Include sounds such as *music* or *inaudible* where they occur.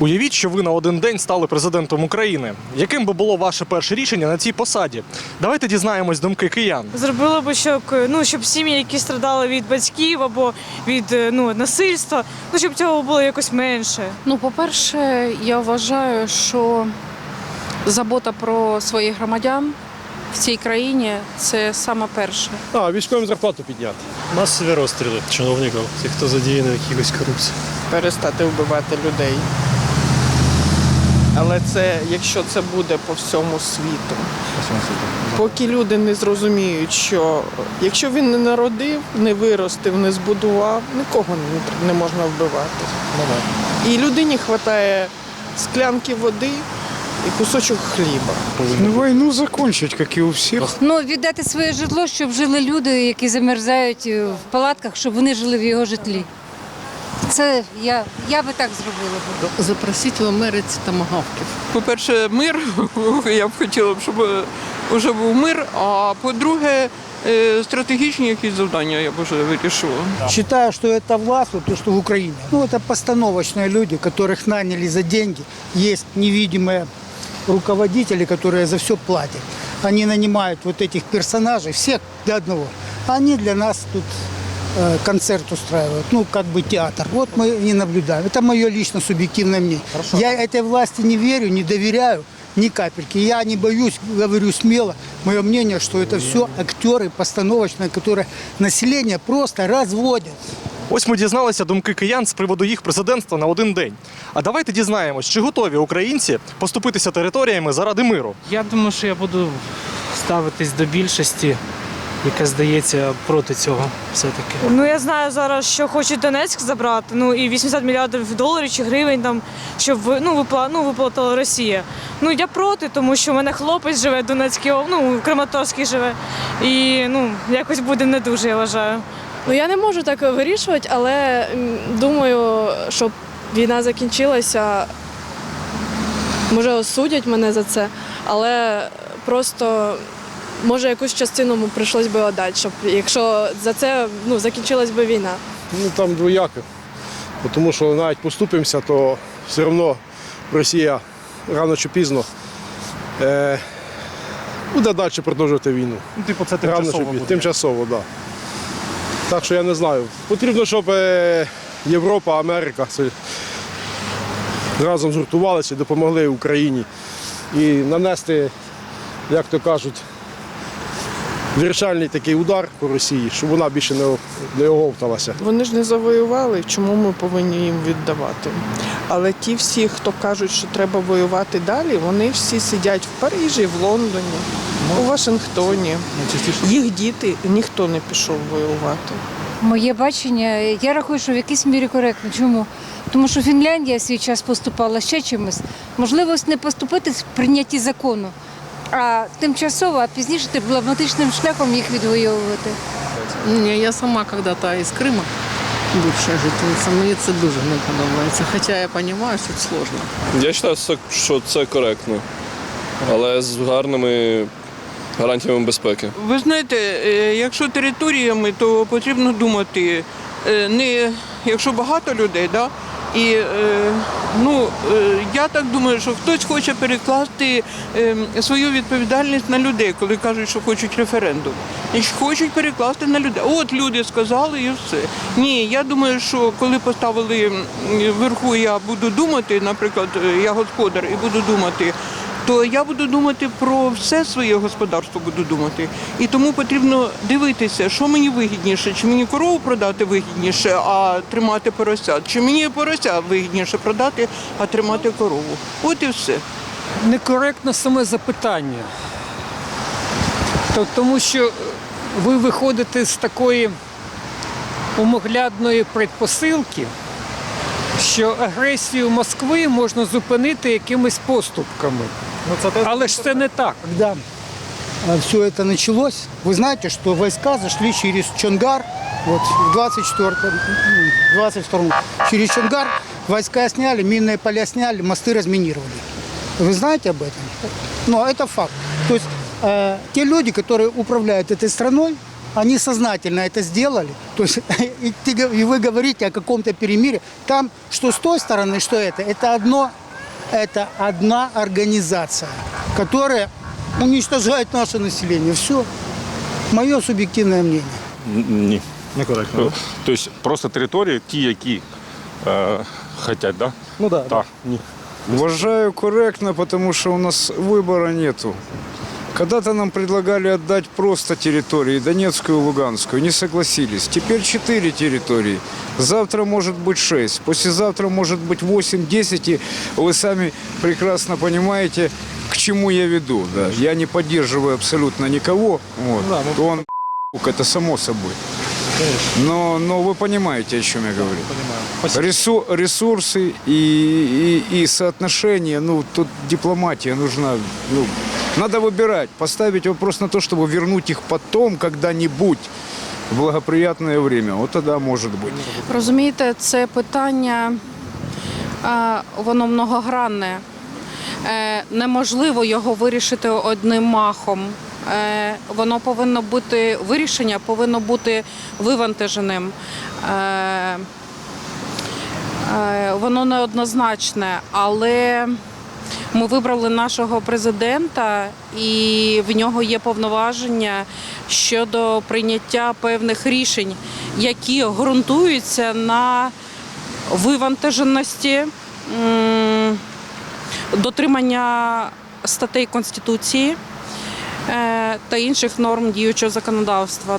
Уявіть, що ви на один день стали президентом України. Яким би було ваше перше рішення на цій посаді? Давайте дізнаємось думки киян. Зробила би, щоб ну щоб сім'ї, які страдали від батьків або від е, ну насильства, ну щоб цього було якось менше. Ну, по-перше, я вважаю, що забота про своїх громадян в цій країні це саме перше. А, військовим зарплату підняти. Масові розстріли чиновників, тих, хто задіяний в якихось корупції. перестати вбивати людей. Але це, якщо це буде по всьому світу. Поки люди не зрозуміють, що якщо він не народив, не виростив, не збудував, нікого не, можна вбивати. І людині вистачає склянки води і кусочок хліба. Ну, войну закончить, как и у всех. Ну, віддати своє житло, щоб жили люди, які замерзають е, в палатках, щоб вони жили в його житлі. Це я, я би так зробила. би. Запросіть в Америці томагавків. По-перше, мир. Я *laughs* б хотіла б, щоб вже був мир. А по-друге, е, стратегічні якісь завдання я б вже вирішила. Считаю, что это власть, вот то, что в Украине. Ну, это постановочные люди, которых наняли за деньги. Есть невидимые руководители, которые за все платят. Они нанимают вот этих персонажей, всех до одного. Они для нас тут э, концерт устраивают, ну, как бы театр. Вот мы и наблюдаем. Это мое лично субъективное мнение. Я этой власти не верю, не доверяю ни капельки. Я не боюсь, говорю смело. Мое мнение, что это все актеры постановочные, которые население просто разводят. Ось ми дізналися думки киян з приводу їх президентства на один день. А давайте дізнаємось, чи готові українці поступитися територіями заради миру. Я думаю, що я буду ставитись до більшості, яка здається проти цього все-таки. Ну я знаю зараз, що хочуть Донецьк забрати. Ну і 80 мільярдів доларів чи гривень там, щоб ну випла, ну, виплатила Росія. Ну я проти, тому що в мене хлопець живе в Донецькій, ну в Краматорській живе. І ну якось буде не дуже, я вважаю. Ну я не можу так вирішувати, але думаю, щоб війна закінчилася, може осудять мене за це, але просто може якусь частину йому прийшлось би віддати, щоб якщо за це ну, закінчилась би війна. Ну там двояко. Тому що навіть поступимося, то все одно Росія рано чи пізно е, буде далі продовжувати війну. Ну, типу, це Рано чи тимчасово пізно. буде. Тимчасово, так. Да. Так що я не знаю. Потрібно, щоб е, Європа, Америка це разом згуртувалися і допомогли Україні. І нанести, як то кажуть, вирішальний такий удар по Росії, щоб вона більше не, о- не оговталася. Вони ж не завоювали, чому ми повинні їм віддавати? Але ті всі, хто кажуть, що треба воювати далі, вони всі сидять в Парижі, в Лондоні, у Вашингтоні. Їх діти ніхто не пішов воювати. Моє бачення, я рахую, що в якійсь мірі коректно. Чому? Тому що Фінляндія свій час поступала ще чимось. Можливо, не поступити в прийнятті закону, а тимчасово, а пізніше дипломатичним шляхом їх відвоювати. Ні, я сама когда-то із Криму, бывшая жительниця, мені це дуже не подобається. Хоча я розумію, що це складно. Я вважаю, що це коректно, але з гарними гарантіями безпеки. Ви знаєте, е, якщо територіями, то потрібно думати е, не якщо багато людей, да? І е, ну, е, я так думаю, що хтось хоче перекласти е, свою відповідальність на людей, коли кажуть, що хочуть референдум. І хочуть перекласти на людей. От люди сказали і все. Ні, я думаю, що коли поставили вверху, я буду думати, наприклад, е, я господар і буду думати то я буду думати про все своє господарство буду думати. І тому потрібно дивитися, що мені вигідніше, чи мені корову продати вигідніше, а тримати поросят, чи мені порося вигідніше продати, а тримати корову. От і все. Некоректно саме запитання. Тому що ви виходите з такої умоглядної предпосилки, що агресію Москви можна зупинити якимись поступками. Але ж це не так. Когда все это началось, вы знаете, что войска зашли через Чонгар, вот в 24 ну, 22 через Чонгар войска сняли, минные поля сняли, мосты разминировали. Вы знаете об этом? Но это факт. То есть э, те люди, которые управляют этой страной, они сознательно это сделали. То есть *laughs* и, ты и вы говорите о каком-то перемирии. Там что с той стороны, что это, это одно, это одна организация, которая уничтожает наше население. Все. Мое субъективное мнение. Ні. Некоректно. Тобто просто території, ті, які е, хотять, да? Ну да. Так, ні. Уважаю корректно, потому что у нас выбора нету. Когда-то нам предлагали отдать просто территории, Донецкую и Луганскую, не согласились. Теперь четыре территории. Завтра может быть шесть, послезавтра может быть восемь, десять. И вы сами прекрасно понимаете, к чему я веду. Да. Я не поддерживаю абсолютно никого. Вот. Да, ну- Он это само собой. Но, но вы понимаете, о чем я говорю. Ресу- ресурсы и, и, и соотношения, ну, тут дипломатия нужна. Ну, надо выбирать, поставить вопрос на то, чтобы вернуть их потом, когда-нибудь, в благоприятное время. Вот тогда может быть. Розумієте, це питання, е, воно многогранне. Е, Неможливо його вирішити одним махом. Е, Воно повинно бути вирішення, повинно бути вивантаженим. Е, е, Воно неоднозначне, але ми вибрали нашого президента, і в нього є повноваження щодо прийняття певних рішень, які ґрунтуються на вивантаженості, дотримання статей Конституції е, та інших норм діючого законодавства.